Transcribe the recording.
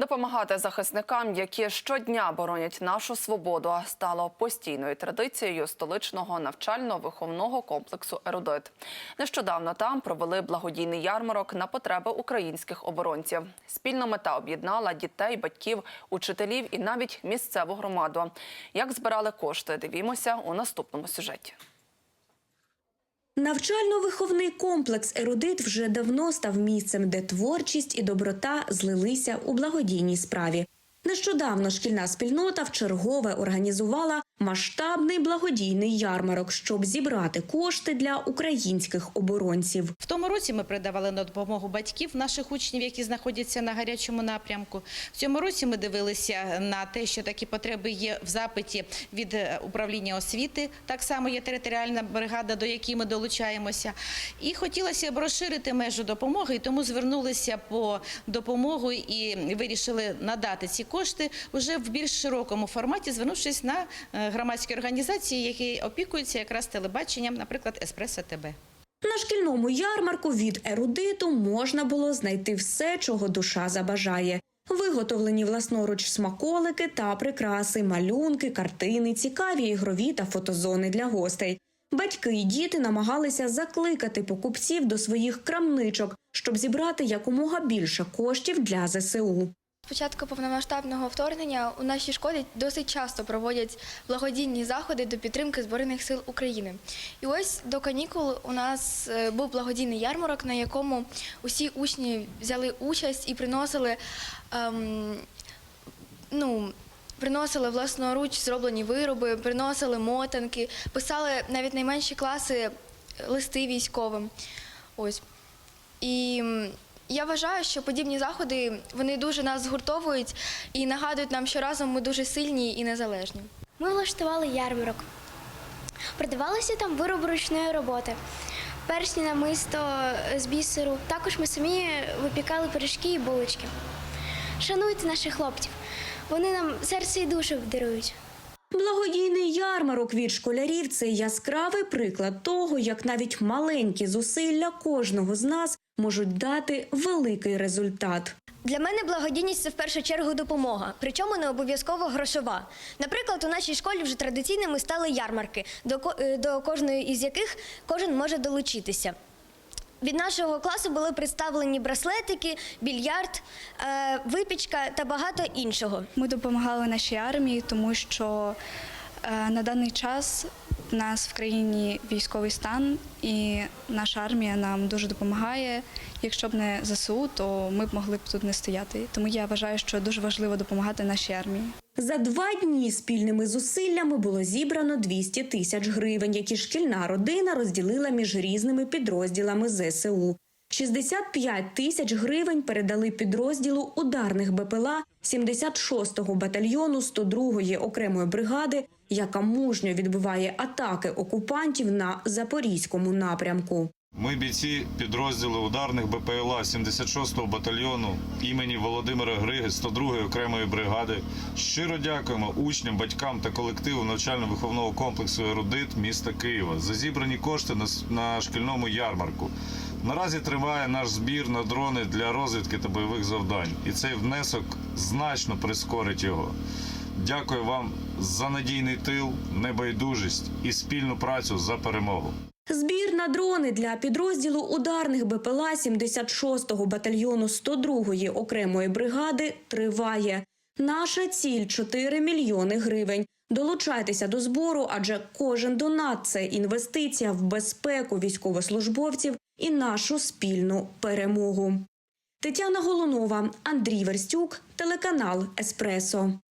Допомагати захисникам, які щодня боронять нашу свободу, стало постійною традицією столичного навчально-виховного комплексу Ерудит. Нещодавно там провели благодійний ярмарок на потреби українських оборонців. Спільна мета об'єднала дітей, батьків, учителів і навіть місцеву громаду. Як збирали кошти, дивімося у наступному сюжеті. Навчально-виховний комплекс Ерудит вже давно став місцем, де творчість і доброта злилися у благодійній справі. Нещодавно шкільна спільнота вчергове організувала масштабний благодійний ярмарок, щоб зібрати кошти для українських оборонців. В тому році ми передавали на допомогу батьків наших учнів, які знаходяться на гарячому напрямку. В цьому році ми дивилися на те, що такі потреби є в запиті від е, управління освіти. Так само є територіальна бригада, до якої ми долучаємося. І хотілося б розширити межу допомоги, і тому звернулися по допомогу і вирішили надати ці кошти вже в більш широкому форматі, звернувшись на е, громадські організації, які опікуються якраз телебаченням, наприклад, Еспресо ТБ. На шкільному ярмарку від ерудиту можна було знайти все, чого душа забажає. Виготовлені власноруч смаколики та прикраси, малюнки, картини, цікаві ігрові та фотозони для гостей. Батьки і діти намагалися закликати покупців до своїх крамничок, щоб зібрати якомога більше коштів для ЗСУ. Початку повномасштабного вторгнення у нашій школі досить часто проводять благодійні заходи до підтримки Збройних сил України. І ось до канікул у нас е, був благодійний ярмарок, на якому усі учні взяли участь і приносили. Ем, ну, Приносили власноруч зроблені вироби, приносили мотанки, писали навіть найменші класи листи військовим. Ось. І я вважаю, що подібні заходи вони дуже нас згуртовують і нагадують нам, що разом ми дуже сильні і незалежні. Ми влаштували ярмарок. Продавалися там вироби ручної роботи. Персні намисто з бісеру. Також ми самі випікали пиріжки і булочки. Шануйте наших хлопців. Вони нам серце і душу дарують. Благодійний ярмарок від школярів це яскравий приклад того, як навіть маленькі зусилля кожного з нас можуть дати великий результат. Для мене благодійність це в першу чергу допомога, причому не обов'язково грошова. Наприклад, у нашій школі вже традиційними стали ярмарки, до, е, кожної із яких кожен може долучитися. Від нашого класу були представлені браслетики, більярд, е, випічка та багато іншого. Ми допомагали нашій армії, тому що на даний час в нас в країні військовий стан, і наша армія нам дуже допомагає. Якщо б не ЗСУ, то ми б могли б тут не стояти. Тому я вважаю, що дуже важливо допомагати нашій армії. За два дні спільними зусиллями було зібрано 200 тисяч гривень, які шкільна родина розділила між різними підрозділами ЗСУ. 65 тисяч гривень передали підрозділу ударних БПЛА 76-го батальйону 102-ї окремої бригади, яка мужньо відбиває атаки окупантів на запорізькому напрямку. Ми бійці підрозділу ударних БПЛА 76-го батальйону імені Володимира Григи 102-ї окремої бригади. Щиро дякуємо учням, батькам та колективу навчально-виховного комплексу Ерудит міста Києва за зібрані кошти на, шкільному ярмарку. Наразі триває наш збір на дрони для розвідки та бойових завдань, і цей внесок значно прискорить його. Дякую вам за надійний тил, небайдужість і спільну працю за перемогу. Збір на дрони для підрозділу ударних БПЛА 76-го батальйону 102-ї окремої бригади триває. Наша ціль 4 мільйони гривень. Долучайтеся до збору, адже кожен донат це інвестиція в безпеку військовослужбовців і нашу спільну перемогу. Тетяна Голунова, Андрій Верстюк, телеканал Еспресо.